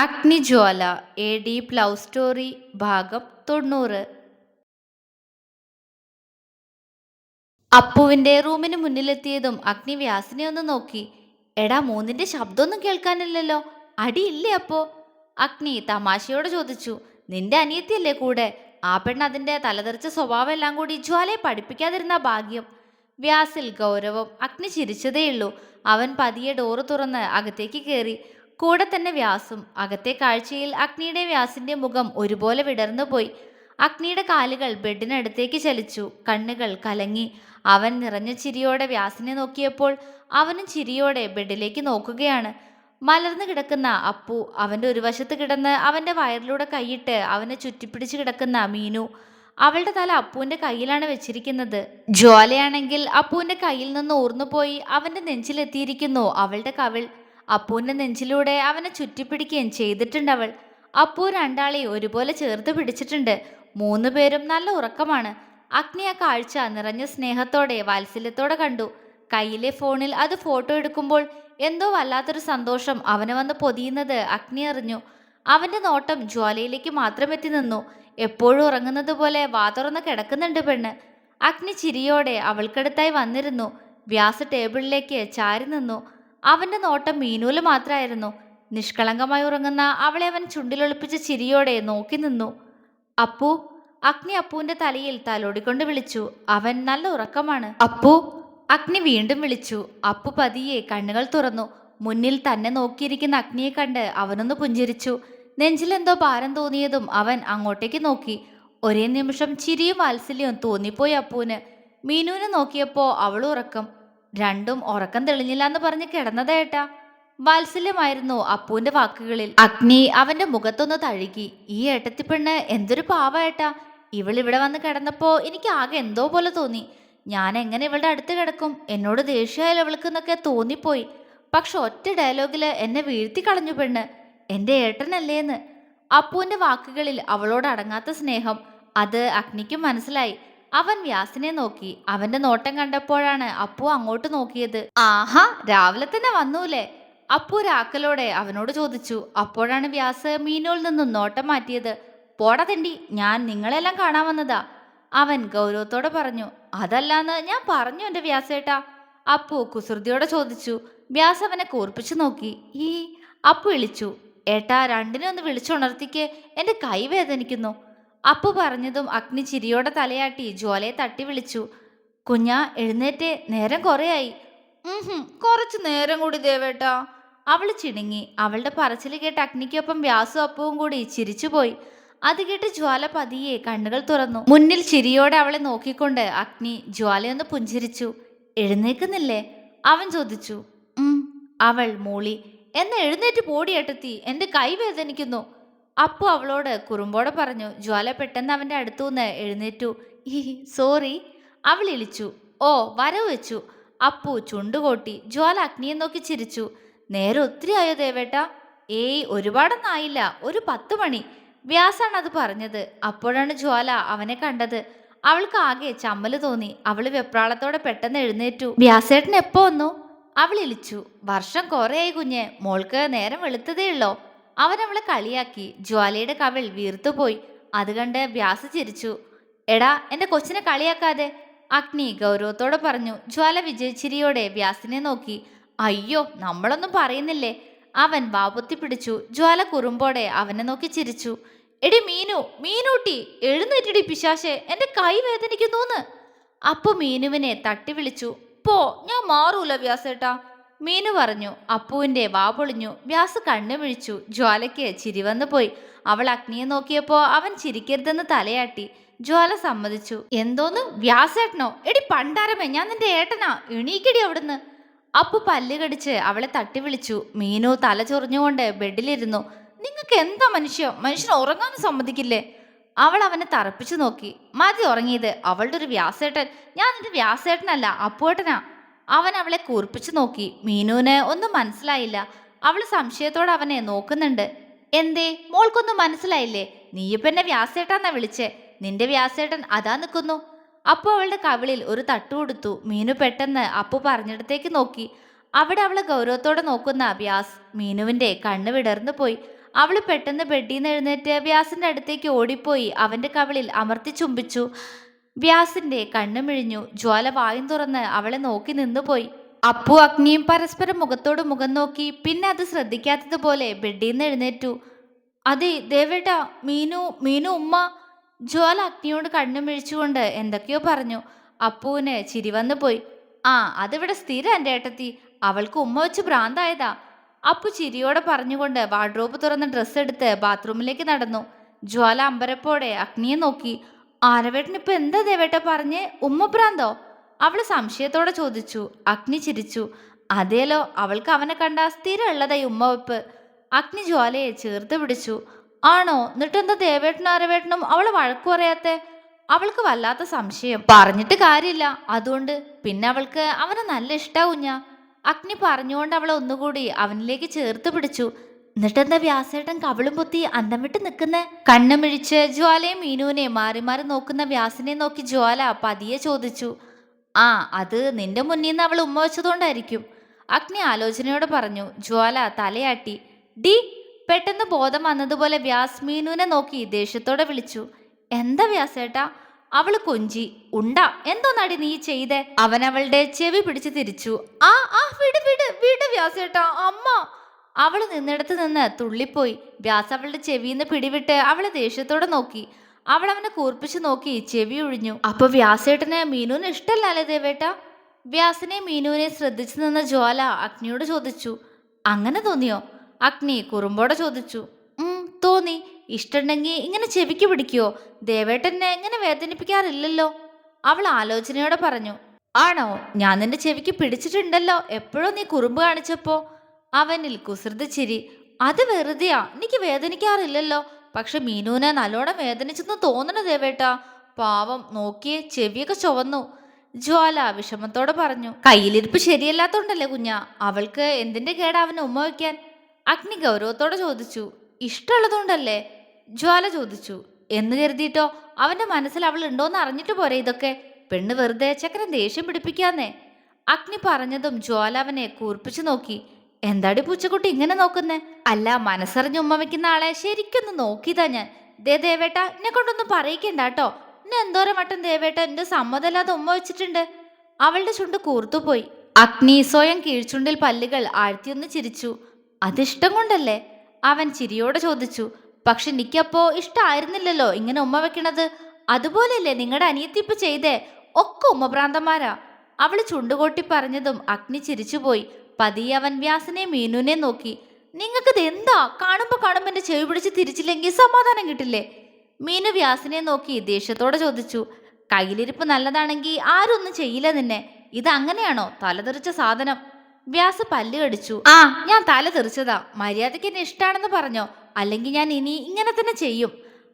Agnijwala A deep love story ഭാഗം തൊണ്ണൂറ്. അപ്പുവിന്റെ റൂമിന് മുന്നിലെത്തിയതും അഗ്നി വ്യാസിനെ ഒന്ന് നോക്കി. എടാ മൂന്നിന്റെ ശബ്ദമൊന്നും കേൾക്കാനില്ലല്ലോ. അടിയില്ലേ അപ്പോ? അഗ്നി തമാശയോട് ചോദിച്ചു. നിന്റെ അനിയത്തിയല്ലേ കൂടെ? ആ പെണ്ണ് അതിന്റെ തലതെറിച്ച സ്വഭാവം എല്ലാം കൂടി ജ്വാലയെ പഠിപ്പിക്കാതിരുന്ന ഭാഗ്യം. വ്യാസിൽ ഗൗരവം. അഗ്നി ചിരിച്ചതേയുള്ളൂ. അവൻ പതിയെ ഡോറ് തുറന്ന് അകത്തേക്ക് കയറി. കൂടെ തന്നെ വ്യാസും അകത്തെ കാഴ്ചയിൽ അഗ്നിയുടെ വ്യാസിന്റെ മുഖം ഒരുപോലെ വിടർന്നുപോയി. അഗ്നിയുടെ കാലുകൾ ബെഡിനടുത്തേക്ക് ചലിച്ചു. കണ്ണുകൾ കലങ്ങി. അവൻ നിറഞ്ഞ ചിരിയോടെ വ്യാസിനെ നോക്കിയപ്പോൾ അവനും ചിരിയോടെ ബെഡിലേക്ക് നോക്കുകയാണ്. മലർന്നു കിടക്കുന്ന അപ്പു അവന്റെ ഒരു വശത്ത് കിടന്ന് അവന്റെ വയറിലൂടെ കൈയിട്ട് അവനെ ചുറ്റിപ്പിടിച്ച് കിടക്കുന്ന മീനു അവളുടെ തല അപ്പുവിന്റെ കയ്യിലാണ് വെച്ചിരിക്കുന്നത്. ജ്വാലയാണെങ്കിൽ അപ്പുവിന്റെ കയ്യിൽ നിന്ന് ഊർന്നുപോയി അവന്റെ നെഞ്ചിലെത്തിയിരിക്കുന്നു അവളുടെ കവിൾ. അപ്പുവിന്റെ നെഞ്ചിലൂടെ അവനെ ചുറ്റിപ്പിടിക്കുകയും ചെയ്തിട്ടുണ്ട് അവൾ അപ്പു രണ്ടാളെ ഒരുപോലെ ചേർത്ത് പിടിച്ചിട്ടുണ്ട്. മൂന്ന് പേരും നല്ല ഉറക്കമാണ്. അഗ്നി ആ കാഴ്ച നിറഞ്ഞ സ്നേഹത്തോടെ വാത്സല്യത്തോടെ കണ്ടു. കയ്യിലെ ഫോണിൽ അത് ഫോട്ടോ എടുക്കുമ്പോൾ എന്തോ വല്ലാത്തൊരു സന്തോഷം അവനെ വന്ന് പൊതിയുന്നത് അഗ്നി അറിഞ്ഞു. അവന്റെ നോട്ടം ജ്വാലയിലേക്ക് മാത്രം എത്തി നിന്നു. എപ്പോഴും ഉറങ്ങുന്നത് പോലെ വാതുറന്ന് കിടക്കുന്നുണ്ട് പെണ്ണ്. അഗ്നി ചിരിയോടെ അവൾക്കടുത്തായി വന്നിരുന്നു. വ്യാസ ടേബിളിലേക്ക് ചാരി നിന്നു. അവന്റെ നോട്ടം മീനൂൽ മാത്രമായിരുന്നു നിഷ്കളങ്കമായി ഉറങ്ങുന്ന അവളെ അവൻ ചുണ്ടിലൊളിപ്പിച്ച ചിരിയോടെ നോക്കി നിന്നു. അപ്പു അഗ്നി അപ്പുവിന്റെ തലയിൽ തലോടിക്കൊണ്ട് വിളിച്ചു. അവൻ നല്ല ഉറക്കമാണ്. അപ്പു അഗ്നി വീണ്ടും വിളിച്ചു. അപ്പു പതിയെ കണ്ണുകൾ തുറന്നു. മുന്നിൽ തന്നെ നോക്കിയിരിക്കുന്ന അഗ്നിയെ കണ്ട് അവനൊന്ന് പുഞ്ചിരിച്ചു. നെഞ്ചിലെന്തോ ഭാരം തോന്നിയതും അവൻ അങ്ങോട്ടേക്ക് നോക്കി. ഒരേ നിമിഷം ചിരിയും വാത്സല്യവും തോന്നിപ്പോയി അപ്പുവിന്. മീനുവിനെ നോക്കിയപ്പോൾ അവൾ ഉറക്കം. രണ്ടും ഉറക്കം തെളിഞ്ഞില്ല എന്ന് പറഞ്ഞ് കിടന്നതേട്ടാ വാത്സല്യമായിരുന്നു അപ്പുവിന്റെ വാക്കുകളിൽ. അഗ്നി അവന്റെ മുഖത്തൊന്ന് തഴുകി. ഈ ഏട്ടത്തിപ്പെണ്ണ് എന്തൊരു പാവായിട്ടാ ഇവളിവിടെ വന്ന് കിടന്നപ്പോ എനിക്ക് ആകെ എന്തോ പോലെ തോന്നി. ഞാൻ എങ്ങനെ ഇവളുടെ അടുത്ത് കിടക്കും? എന്നോട് ദേഷ്യമായാലും അവൾക്ക് എന്നൊക്കെ തോന്നിപ്പോയി. പക്ഷെ ഒറ്റ ഡയലോഗിൽ എന്നെ വീഴ്ത്തി കളഞ്ഞു പെണ്ണ്. എന്റെ ഏട്ടനല്ലേന്ന്. അപ്പുവിന്റെ വാക്കുകളിൽ അവളോട് അടങ്ങാത്ത സ്നേഹം. അത് അഗ്നിക്കും മനസ്സിലായി. അവൻ വ്യാസിനെ നോക്കി. അവന്റെ നോട്ടം കണ്ടപ്പോഴാണ് അപ്പു അങ്ങോട്ട് നോക്കിയത്. ആഹാ രാവിലെ തന്നെ വന്നൂലേ? അപ്പു രാക്കലോടെ അവനോട് ചോദിച്ചു. അപ്പോഴാണ് വ്യാസ് മീനോൽ നിന്നും നോട്ടം മാറ്റിയത്. പോടാ തെണ്ടി ഞാൻ നിങ്ങളെല്ലാം കാണാൻ വന്നതാ. അവൻ ഗൗരവത്തോടെ പറഞ്ഞു അതല്ലാന്ന് ഞാൻ പറഞ്ഞു എന്റെ വ്യാസേട്ടാ. അപ്പു കുസൃതിയോടെ ചോദിച്ചു. വ്യാസ് അവനെ കൂർപ്പിച്ചു നോക്കി. ഈ അപ്പു വിളിച്ചു. ഏട്ടാ രണ്ടിനെ ഒന്ന് വിളിച്ചുണർത്തിക്ക്. എന്റെ കൈ വേദനിക്കുന്നു. അപ്പു പറഞ്ഞതും അഗ്നി ചിരിയോടെ തലയാട്ടി ജ്വാലയെ തട്ടി വിളിച്ചു. കുഞ്ഞാ എഴുന്നേറ്റ്. നേരം കുറയായി. കുറച്ചു നേരം കൂടി ദേവേട്ടാ അവൾ ചിണുങ്ങി. അവളുടെ പറച്ചിൽ കേട്ട് അഗ്നിക്കൊപ്പം വ്യാസും അപ്പവും കൂടി ചിരിച്ചുപോയി. അത് കേട്ട് ജ്വാല പതിയെ കണ്ണുകൾ തുറന്നു. മുന്നിൽ ചിരിയോടെ അവളെ നോക്കിക്കൊണ്ട് അഗ്നി ജ്വാലയൊന്ന് പുഞ്ചിരിച്ചു. എഴുന്നേക്കുന്നില്ലേ? അവൻ ചോദിച്ചു. അവൾ മൂളി. എന്നെ എഴുന്നേറ്റ് പോടിയെട്ടെത്തി. എന്റെ കൈ വേദനിക്കുന്നു അപ്പു അവളോട് കുറുമ്പോടെ പറഞ്ഞു ജ്വാല പെട്ടെന്ന് അവന്റെ അടുത്തുനിന്ന് എഴുന്നേറ്റു. സോറി. അവൾ ഇളിച്ചു. ഓ വരവ് വെച്ചു. അപ്പു ചുണ്ടുകൊട്ടി ജ്വാല അഗ്നിയെ നോക്കി ചിരിച്ചു. നേരെ ഒത്തിരി ആയോ ദേവേട്ട? ഏയ് ഒരുപാടൊന്നായില്ല ഒരു പത്ത് മണി. വ്യാസാണ് അത് പറഞ്ഞത്. അപ്പോഴാണ് ജ്വാല അവനെ കണ്ടത്. അവൾക്ക് ആകെ ചമ്മൽ തോന്നി. അവൾ വെപ്രാളത്തോടെ പെട്ടെന്ന് എഴുന്നേറ്റു. വ്യാസേട്ടൻ എപ്പോ വന്നു? അവൾ ഇളിച്ചു. വർഷം കുറേയായി കുഞ്ഞെ. മോൾക്ക് നേരം വെളുത്തതേ ഉള്ളോ അവൻ അവളെ കളിയാക്കി ജ്വാലയുടെ കവിൾ വീർത്തുപോയി. അത് കണ്ട് വ്യാസ ചിരിച്ചു. എടാ എന്റെ കൊച്ചിനെ കളിയാക്കാതെ. അഗ്നി ഗൗരവത്തോടെ പറഞ്ഞു. ജ്വാല വിജയച്ചിരിയോടെ വ്യാസിനെ നോക്കി. അയ്യോ നമ്മളൊന്നും പറയുന്നില്ലേ? അവൻ വാപുത്തി പിടിച്ചു. ജ്വാല കുറുമ്പോടെ അവനെ നോക്കി ചിരിച്ചു. എടി മീനു മീനൂട്ടി എഴുന്നേറ്റടി പിശാശെ എന്റെ കൈ വേദനിക്കുന്നൂന്ന് അപ്പു മീനുവിനെ തട്ടി വിളിച്ചു. പോ ഞാൻ മാറൂല വ്യാസേട്ടാ. മീനു പറഞ്ഞു അപ്പുവിന്റെ വാ പൊളിഞ്ഞു. വ്യാസ് കണ്ണു വിഴിച്ചു ജ്വാലയ്ക്ക് ചിരി വന്നു പോയി. അവൾ അഗ്നിയെ നോക്കിയപ്പോ അവൻ ചിരിക്കരുതെന്ന് തലയാട്ടി. ജ്വാല സമ്മതിച്ചു. എന്തോന്ന്? വ്യാസേട്ടനോ? എടി പണ്ടാരമേ ഞാൻ നിന്റെ ഏട്ടനാ. എണീക്കടി അവിടുന്ന്. അപ്പു പല്ല് കടിച്ച് അവളെ തട്ടി വിളിച്ചു. മീനു തല ചൊറിഞ്ഞുകൊണ്ട് ബെഡിലിരുന്നു. നിങ്ങൾക്ക് എന്താ മനുഷ്യ? മനുഷ്യൻ ഉറങ്ങാൻ സമ്മതിക്കില്ലേ? അവൾ അവനെ തറപ്പിച്ചു നോക്കി. മതി ഉറങ്ങിയത്. അവളുടെ ഒരു വ്യാസേട്ടൻ. ഞാൻ നിന്റെ വ്യാസേട്ടനല്ല അപ്പുവേട്ടനാ. അവൻ അവളെ കൂർപ്പിച്ചു നോക്കി. മീനുവിന് ഒന്നും മനസ്സിലായില്ല. അവൾ സംശയത്തോടെ അവനെ നോക്കുന്നുണ്ട്. എന്തേ? മോൾക്കൊന്നും മനസ്സിലായില്ലേ? നീയിപ്പ എന്നെ വ്യാസേട്ടാന്നാ വിളിച്ചേ. നിന്റെ വ്യാസേട്ടൻ അതാ നിൽക്കുന്നു അപ്പോൾ അവളുടെ കവിളിൽ ഒരു തട്ടു കൊടുത്തു. മീനു പെട്ടെന്ന് അപ്പു പറഞ്ഞിടത്തേക്ക് നോക്കി. അവിടെ അവളെ ഗൗരവത്തോടെ നോക്കുന്ന വ്യാസ് മീനുവിന്റെ കണ്ണ് വിടർന്നു പോയി. അവൾ പെട്ടെന്ന് ബെഡിൽ നിന്ന് എഴുന്നേറ്റ് വ്യാസിന്റെ അടുത്തേക്ക് ഓടിപ്പോയി. അവന്റെ കവിളിൽ അമർത്തി ചുംബിച്ചു. വ്യാസിന്റെ കണ്ണു മിഴിഞ്ഞു ജ്വാല വായും തുറന്ന് അവളെ നോക്കി നിന്നുപോയി. അപ്പു അഗ്നിയും പരസ്പരം മുഖത്തോട് മുഖം നോക്കി പിന്നെ അത് ശ്രദ്ധിക്കാത്തതുപോലെ ബെഡിൽ നിന്ന് എഴുന്നേറ്റു. അതെ ദേവേട്ട മീനു മീനു ഉമ്മ. ജ്വാല അഗ്നിയോട് കണ്ണു മിഴിച്ചുകൊണ്ട് എന്തൊക്കെയോ പറഞ്ഞു. അപ്പുവിന് ചിരി വന്നു പോയി ആ അതിവിടെ സ്ഥിരം എന്റെ ഏട്ടത്തി. അവൾക്ക് ഉമ്മ വെച്ച് ഭ്രാന്തായതാ. അപ്പു ചിരിയോടെ പറഞ്ഞുകൊണ്ട് വാർഡ്രോബ് തുറന്ന് ഡ്രസ്സ് എടുത്ത് ബാത്റൂമിലേക്ക് നടന്നു. ജ്വാല അമ്പരപ്പോടെ അഗ്നിയെ നോക്കി. ആരവേട്ടൻ ഇപ്പൊ എന്താ ദേവേട്ട പറഞ്ഞേ? ഉമ്മപ്രാന്തോ അവൾ സംശയത്തോടെ ചോദിച്ചു. അഗ്നി ചിരിച്ചു. അതേലോ അവൾക്ക് അവനെ കണ്ട സ്ഥിരം ഉള്ളതായി ഉമ്മവെപ്പ് അഗ്നി ജ്വാലയെ ചേർത്ത് പിടിച്ചു. ആണോ? എന്നിട്ടെന്താ ദേവേട്ടനും ആരവേട്ടനും അവൾ വഴക്കു പറയാത്തെ? അവൾക്ക് വല്ലാത്ത സംശയം. പറഞ്ഞിട്ട് കാര്യമില്ല. അതുകൊണ്ട് പിന്നെ അവൾക്ക് അവനെ നല്ല ഇഷ്ടാവും ഞാൻ അഗ്നി പറഞ്ഞുകൊണ്ട് അവളെ ഒന്നുകൂടി അവനിലേക്ക് ചേർത്ത് പിടിച്ചു. എന്നിട്ടെന്താ വ്യാസേട്ടൻ കവളും പൊത്തി അന്തം വിട്ട് നിൽക്കുന്നേ? കണ്ണുമിഴിച്ച് ജ്വാലയും മീനുവിനെ മാറി മാറി നോക്കുന്ന വ്യാസനെ നോക്കി ജ്വാല പതിയെ ചോദിച്ചു ആ അത് നിന്റെ മുന്നിൽ നിന്ന് അവൾ ഉമ്മ വെച്ചതുകൊണ്ടായിരിക്കും. അഗ്നി ആലോചനയോടെ പറഞ്ഞു ജ്വാല തലയാട്ടി ഡി പെട്ടെന്ന് ബോധം വന്നതുപോലെ വ്യാസ് മീനുവിനെ നോക്കി ദേഷ്യത്തോടെ വിളിച്ചു എന്താ വ്യാസേട്ടാ അവൾ കൊഞ്ചി ഉണ്ടാ എന്തോ നടി നീ ചെയ്തേ? അവൻ അവളുടെ ചെവി പിടിച്ചു തിരിച്ചു ആ ആ വിട് വിട് വിട് വ്യാസേട്ടാ അമ്മ അവൾ നിന്നിടത്ത് നിന്ന് തുള്ളിപ്പോയി. വ്യാസ് അവളുടെ ചെവിന്ന് പിടിവിട്ട് അവളെ ദേഷ്യത്തോടെ നോക്കി. അവൾ അവനെ കൂർപ്പിച്ച് നോക്കി ചെവി ഒഴിഞ്ഞു. അപ്പൊ വ്യാസേട്ടന് മീനുവിന് ഇഷ്ടല്ലല്ലേ ദേവേട്ട? വ്യാസിനെ മീനുവിനെ ശ്രദ്ധിച്ചു നിന്ന ജ്വാല അഗ്നിയോട് ചോദിച്ചു. അങ്ങനെ തോന്നിയോ? അഗ്നി കുറുമ്പോടെ ചോദിച്ചു. തോന്നി. ഇഷ്ടമുണ്ടെങ്കിൽ ഇങ്ങനെ ചെവിക്ക് പിടിക്കുവോ ദേവേട്ടനെ ഇങ്ങനെ വേദനിപ്പിക്കാറില്ലല്ലോ. അവൾ ആലോചനയോടെ പറഞ്ഞു. ആണോ? ഞാൻ നിന്റെ ചെവിക്ക് പിടിച്ചിട്ടുണ്ടല്ലോ. എപ്പോഴോ നീ കുറുമ്പ് കാണിച്ചപ്പോ. അവനിൽ കുസൃതിച്ചിരി അത് വെറുതെയാ. എനിക്ക് വേദനിക്കാറില്ലല്ലോ. പക്ഷെ മീനുവിനെ നല്ലോണം വേദനിച്ചെന്ന് തോന്നണ ദേവേട്ടാ പാവം നോക്കിയേ ചെവിയൊക്കെ ചുവന്നു. ജ്വാല വിഷമത്തോടെ പറഞ്ഞു. കയ്യിലിരിപ്പ് ശരിയല്ലാത്തോണ്ടല്ലേ കുഞ്ഞ. അവൾക്ക് എന്തിന്റെ കേടാ ഉമ്മ വയ്ക്കാൻ അഗ്നി ഗൗരവത്തോടെ ചോദിച്ചു. ഇഷ്ടമുള്ളതുകൊണ്ടല്ലേ? ജ്വാല ചോദിച്ചു. എന്ന് കരുതിയിട്ടോ? അവന്റെ മനസ്സിൽ അവൾ ഉണ്ടോന്ന് അറിഞ്ഞിട്ട് പോരെ ഇതൊക്കെ. പെണ്ണ് വെറുതെ ചക്കരൻ ദേഷ്യം പിടിപ്പിക്കാന്നേ. അഗ്നി പറഞ്ഞതും ജ്വാല അവനെ കൂർപ്പിച്ചു നോക്കി. എന്താടി പൂച്ചക്കുട്ടി ഇങ്ങനെ നോക്കുന്നേ? അല്ല മനസ്സറിഞ്ഞ് ഉമ്മ വെക്കുന്ന ആളെ ശരിക്കൊന്ന് നോക്കിയതാ ഞാൻ. ദേ ദേവേട്ട എന്നെ കൊണ്ടൊന്നും പറയിക്കണ്ട കേട്ടോ. എന്നെ എന്തോരം വട്ടം ദേവേട്ട എന്റെ സമ്മതമില്ലാതെ ഉമ്മ വെച്ചിട്ടുണ്ട്. അവളുടെ ചുണ്ട് കൂർത്തുപോയി. അഗ്നി സ്വയം കീഴ്ചുണ്ടിൽ പല്ലുകൾ ആഴ്ത്തിയൊന്ന് ചിരിച്ചു. അതിഷ്ടം കൊണ്ടല്ലേ? അവൻ ചിരിയോടെ ചോദിച്ചു. പക്ഷെ എനിക്കപ്പോ ഇഷ്ടമായിരുന്നില്ലല്ലോ ഇങ്ങനെ ഉമ്മ വെക്കണത്? അതുപോലെയല്ലേ നിങ്ങളുടെ അനിയത്തി ഇപ്പൊ ചെയ്തേ? ഒക്കെ ഉമ്മഭ്രാന്തന്മാരാ. അവൾ ചുണ്ടുകൊട്ടി പറഞ്ഞതും അഗ്നി ചിരിച്ചുപോയി. പതിയെ അവൻ വ്യാസനെ മീനുനെ നോക്കി. നിങ്ങൾക്കിത് എന്താ? കാണുമ്പോ കാണുമ്പോ എന്റെ ചെവി പിടിച്ച് തിരിച്ചില്ലെങ്കിൽ സമാധാനം കിട്ടില്ലേ? മീനു വ്യാസനെ നോക്കി ദേഷ്യത്തോടെ ചോദിച്ചു. കയ്യിലിരിപ്പ് നല്ലതാണെങ്കിൽ ആരൊന്നും ചെയ്യില്ല നിന്നെ. ഇത് അങ്ങനെയാണോ തലതെറിച്ച സാധനം? വ്യാസ് പല്ല് കടിച്ചു. ആ. ഞാൻ തല തെറിച്ചതാ. മര്യാദയ്ക്ക് എന്നെ ഇഷ്ടാണെന്ന് പറഞ്ഞോ? അല്ലെങ്കിൽ ഞാൻ ഇനി ഇങ്ങനെ തന്നെ ചെയ്യും.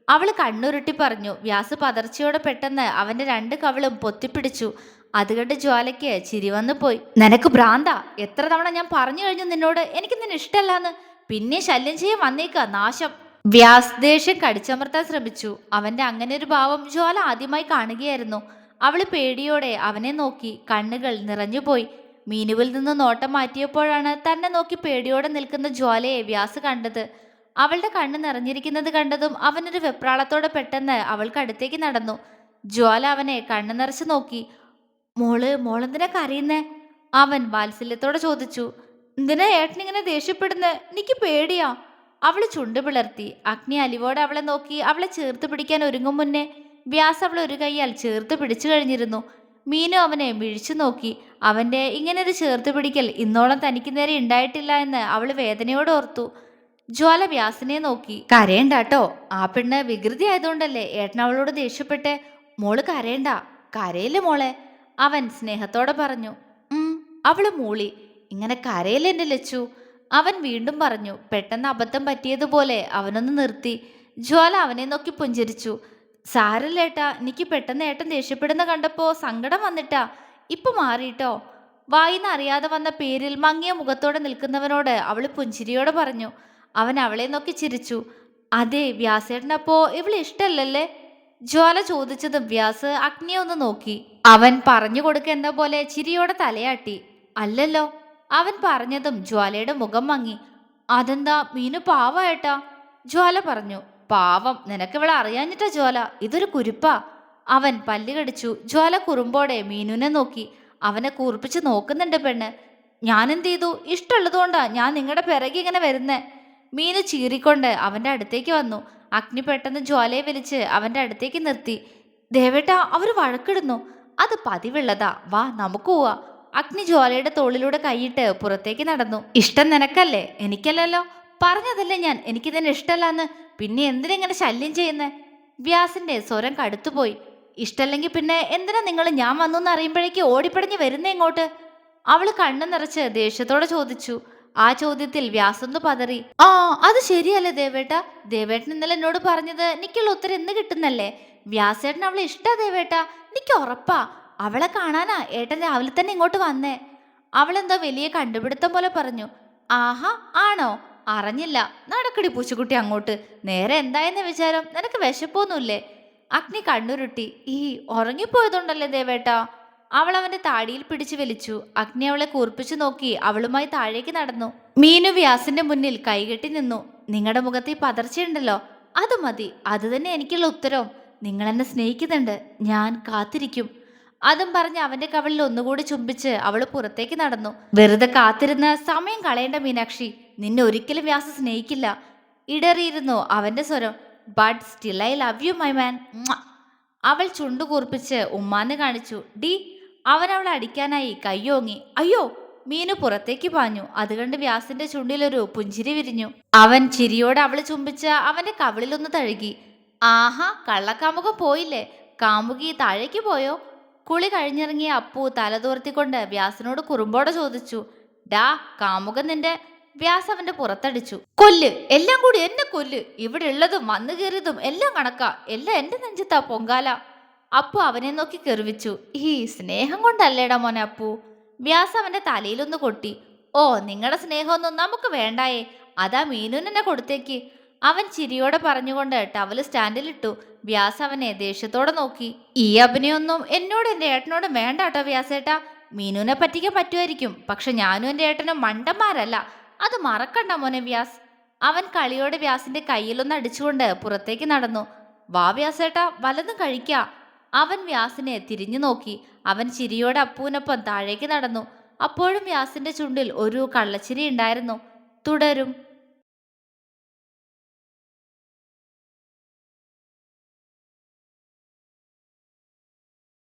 അവൾ കണ്ണുരുട്ടി പറഞ്ഞു. വ്യാസ് പതർച്ചയോടെ പെട്ടെന്ന് അവന്റെ രണ്ട് കവളും പൊത്തിപ്പിടിച്ചു. അത് കണ്ട് ജ്വാലയ്ക്ക് ചിരി വന്നു പോയി. നിനക്ക് ഭ്രാന്ത? എത്ര തവണ ഞാൻ പറഞ്ഞു കഴിഞ്ഞു നിന്നോട്? എനിക്ക് നിന്നെ ഇഷ്ടമല്ലാന്ന്. പിന്നെ ശല്യം ചെയ്യാൻ വന്നേക്ക നാശം. വ്യാസ് ദേഷ്യം കടിച്ചമർത്താൻ ശ്രമിച്ചു. അവന്റെ അങ്ങനെ ഒരു ഭാവം ജ്വാല ആദ്യമായി കാണുകയായിരുന്നു. അവൾ പേടിയോടെ അവനെ നോക്കി കണ്ണുകൾ നിറഞ്ഞുപോയി മീനുവിൽ നിന്ന് നോട്ടം മാറ്റിയപ്പോഴാണ് തന്നെ നോക്കി പേടിയോടെ നിൽക്കുന്ന ജ്വാലയെ വ്യാസ് കണ്ടത്. അവളുടെ കണ്ണ് നിറഞ്ഞിരിക്കുന്നത് കണ്ടതും അവനൊരു വെപ്രാളത്തോടെ പെട്ടെന്ന് അവൾക്ക് അടുത്തേക്ക് നടന്നു. ജ്വാല അവനെ കണ്ണു നിറച്ച് നോക്കി. മോൾ മോളെന്തിനാ കരയുന്നേ? അവൻ വാത്സല്യത്തോടെ ചോദിച്ചു. എന്തിനാ ഏട്ടനിങ്ങനെ ദേഷ്യപ്പെടുന്നേ? എനിക്ക് പേടിയാ. അവൾ ചുണ്ട് പിളർത്തി. അഗ്നി അലിവോടെ അവളെ നോക്കി അവളെ ചേർത്ത് പിടിക്കാൻ ഒരുങ്ങും മുന്നേ വ്യാസ് അവളെ ഒരു കൈയാൽ ചേർത്ത് പിടിച്ചു കഴിഞ്ഞിരുന്നു. മീനു അവനെ മിഴിച്ചു നോക്കി. അവന്റെ ഇങ്ങനൊരു ചേർത്ത് പിടിക്കൽ ഇന്നോളം തനിക്ക് നേരെ ഉണ്ടായിട്ടില്ല എന്ന് അവൾ വേദനയോട് ഓർത്തു. ജ്വാല വ്യാസിനെ നോക്കി. കരയണ്ടാട്ടോ. ആ പെണ്ണ് വികൃതി ആയതുകൊണ്ടല്ലേ ഏട്ടൻ ദേഷ്യപ്പെട്ട്? മോൾ കരയണ്ട. കരയില്ല മോളെ? അവൻ സ്നേഹത്തോടെ പറഞ്ഞു അവൾ മൂളി. ഇങ്ങനെ കരയിലെന്റെ ലച്ചു? അവൻ വീണ്ടും പറഞ്ഞു പെട്ടെന്ന് അബദ്ധം പറ്റിയതുപോലെ അവനൊന്ന് നിർത്തി. ജ്വാല അവനെ നോക്കി പുഞ്ചിരിച്ചു സാരല്ലേട്ടാ എനിക്ക് പെട്ടെന്ന് ഏട്ടൻ ദേഷ്യപ്പെടുന്ന കണ്ടപ്പോ സങ്കടം വന്നിട്ടാ. ഇപ്പൊ മാറിയിട്ടോ? വായിന്ന് അറിയാതെ വന്ന പേരിൽ മങ്ങിയ മുഖത്തോടെ നിൽക്കുന്നവനോട് അവൾ പുഞ്ചിരിയോടെ പറഞ്ഞു അവൻ അവളെ നോക്കി ചിരിച്ചു. അതെ വ്യാസേട്ടനപ്പോ ഇവളെ ഇഷ്ടല്ലല്ലേ? ജ്വാല ചോദിച്ചത് വ്യാസ് അഗ്നിയെ ഒന്ന് നോക്കി. അവൻ പറഞ്ഞു കൊടുക്കുന്ന പോലെ ചിരിയോടെ തലയാട്ടി. അല്ലല്ലോ അവൻ പറഞ്ഞതും ജ്വാലയുടെ മുഖം മങ്ങി. അതെന്താ മീനു പാവായിട്ടാ? ജ്വാല പറഞ്ഞു പാവം നിനക്കിവിടെ അറിയാഞ്ഞിട്ടാ ജ്വാല ഇതൊരു കുരുപ്പാ. അവൻ പല്ലുകടിച്ചു ജ്വാല കുറുമ്പോടെ മീനുവിനെ നോക്കി. അവനെ കൂർപ്പിച്ച് നോക്കുന്നുണ്ട് പെണ്ണ്. ഞാൻ എന്ത് ചെയ്തു? ഇഷ്ടമുള്ളതുകൊണ്ടാ ഞാൻ നിങ്ങളുടെ പിറകെ ഇങ്ങനെ വരുന്നേ? മീനു ചീറിക്കൊണ്ട് അവന്റെ അടുത്തേക്ക് വന്നു. അഗ്നി പെട്ടെന്ന് ജ്വാലയെ വലിച്ച് അവന്റെ അടുത്തേക്ക് നിർത്തി. ദേവേട്ട അവർ വഴക്കിടുന്നു. അത് പതിവുള്ളതാ. വാ നമുക്ക് പോവാ. അഗ്നി ജ്വാലയുടെ തോളിലൂടെ കൈയിട്ട് പുറത്തേക്ക് നടന്നു. ഇഷ്ടം നിനക്കല്ലേ? എനിക്കല്ലല്ലോ. പറഞ്ഞതല്ലേ ഞാൻ. എനിക്കിതിനെ ഇഷ്ടമല്ലാന്ന് പിന്നെ എന്തിനെങ്ങനെ ശല്യം ചെയ്യുന്നേ? വ്യാസിന്റെ സ്വരം കടുത്തുപോയി. ഇഷ്ടല്ലെങ്കിൽ പിന്നെ എന്തിനാ നിങ്ങൾ ഞാൻ വന്നു എന്ന് അറിയുമ്പോഴേക്ക് ഓടിപ്പടഞ്ഞ് വരുന്നേ ഇങ്ങോട്ട്? അവൾ കണ്ണു നിറച്ച് ദേഷ്യത്തോടെ ചോദിച്ചു. ആ ചോദ്യത്തിൽ വ്യാസൊന്ന് പതറി ആ അത് ശരിയല്ലേ ദേവേട്ട? ദേവേട്ടൻ ഇന്നലെ എന്നോട് പറഞ്ഞത് എനിക്കുള്ള ഉത്തരം എന്ന് കിട്ടുന്നല്ലേ? വ്യാസേട്ടൻ അവളെ ഇഷ്ടാ ദേവേട്ട? എനിക്ക് ഉറപ്പാ. അവളെ കാണാനാ ഏട്ടൻ രാവിലെ തന്നെ ഇങ്ങോട്ട് വന്നേ. അവളെന്തോ വലിയ കണ്ടുപിടുത്തം പോലെ പറഞ്ഞു ആഹാ ആണോ? അറിഞ്ഞില്ല. നടക്കടി പൂച്ചക്കുട്ടി അങ്ങോട്ട്. നേരെ എന്തായെന്ന വിചാരം? നിനക്ക് വിശപ്പൊന്നുമില്ലേ? അഗ്നി കണ്ണുരുട്ടി ഈ ഉറങ്ങിപ്പോയതുണ്ടല്ലേ ദേവേട്ടാ? അവൾ അവന്റെ താടിയിൽ പിടിച്ചു വലിച്ചു. അഗ്നി അവളെ കൂർപ്പിച്ചു നോക്കി അവളുമായി താഴേക്ക് നടന്നു. മീനു വ്യാസിന്റെ മുന്നിൽ കൈകെട്ടി നിന്നു. നിങ്ങളുടെ മുഖത്ത് ഈ പതർച്ചയുണ്ടല്ലോ. അത് മതി. അത് തന്നെ എനിക്കുള്ള ഉത്തരവും. നിങ്ങൾ എന്നെ സ്നേഹിക്കുന്നുണ്ട്. ഞാൻ കാത്തിരിക്കും. അതും പറഞ്ഞ് അവന്റെ കവളിൽ ഒന്നുകൂടി ചുംബിച്ച് അവൾ പുറത്തേക്ക് നടന്നു. വെറുതെ കാത്തിരുന്ന് സമയം കളയേണ്ട മീനാക്ഷി നിന്നെ ഒരിക്കലും വ്യാസ സ്നേഹിക്കില്ല. ഇടറിയിരുന്നു അവന്റെ സ്വരം. But still I love you my man അവൾ ചുണ്ടു കൂർപ്പിച്ച് ഉമ്മാന്ന് കാണിച്ചു. ഡി അവൻ അവളെ അടിക്കാനായി കയ്യോങ്ങി. അയ്യോ മീനു പുറത്തേക്ക് പാഞ്ഞു. അത് കണ്ട് വ്യാസിന്റെ ചുണ്ടിലൊരു പുഞ്ചിരി വിരിഞ്ഞു. അവൻ ചിരിയോടെ അവളെ ചുംബിച്ച അവന്റെ കവിളിലൊന്ന് തഴുകി. ആഹാ കള്ളക്കാമുകം പോയില്ലേ? കാമുകി താഴേക്ക് പോയോ? കുളി കഴിഞ്ഞിറങ്ങിയ അപ്പു തലതൂർത്തിക്കൊണ്ട് വ്യാസനോട് കുറുമ്പോടെ ചോദിച്ചു. ഡാ കാമുകൻ നിന്റെ? വ്യാസ് അവന്റെ പുറത്തടിച്ചു. കൊല്ല് എല്ലാം കൂടി എന്നെ കൊല്ല്. ഇവിടെ ഉള്ളതും വന്നു കയറിയതും എല്ലാം കണക്കാ. എല്ലാം എന്റെ നെഞ്ചത്താ പൊങ്കാല. അപ്പു അവനെ നോക്കി കെറിവിച്ചു ഈ സ്നേഹം കൊണ്ടല്ലേടാ മോനെ അപ്പു. വ്യാസ് അവന്റെ തലയിലൊന്ന് കൊട്ടി. ഓ നിങ്ങളുടെ സ്നേഹമൊന്നും നമുക്ക് വേണ്ടായേ. അതാ മീനുനെ കൊടുത്തേക്ക്. അവൻ ചിരിയോടെ പറഞ്ഞുകൊണ്ട് ടവൽ സ്റ്റാൻഡിലിട്ടു. വ്യാസ് അവനെ ദേഷ്യത്തോടെ നോക്കി. ഈ അഭിനയൊന്നും എന്നോട് എന്റെ ഏട്ടനോട് വേണ്ട കേട്ടോ വ്യാസേട്ടാ. മീനുനെ പറ്റിക്കാൻ പറ്റുമായിരിക്കും. പക്ഷെ ഞാനും എന്റെ ഏട്ടനും മണ്ടന്മാരല്ല. അത് മറക്കണ്ട മോനെ വ്യാസ്. അവൻ കളിയോടെ വ്യാസിന്റെ കയ്യിലൊന്ന് അടിച്ചുകൊണ്ട് പുറത്തേക്ക് നടന്നു. വാ വ്യാസേട്ടാ വലതും കഴിക്കാ. അവൻ വ്യാസിനെ തിരിഞ്ഞു നോക്കി. അവൻ ചിരിയോടെ അപ്പൂനൊപ്പം താഴേക്ക് നടന്നു. അപ്പോഴും വ്യാസിന്റെ ചുണ്ടിൽ ഒരു കള്ളച്ചിരി ഉണ്ടായിരുന്നു. തുടരും.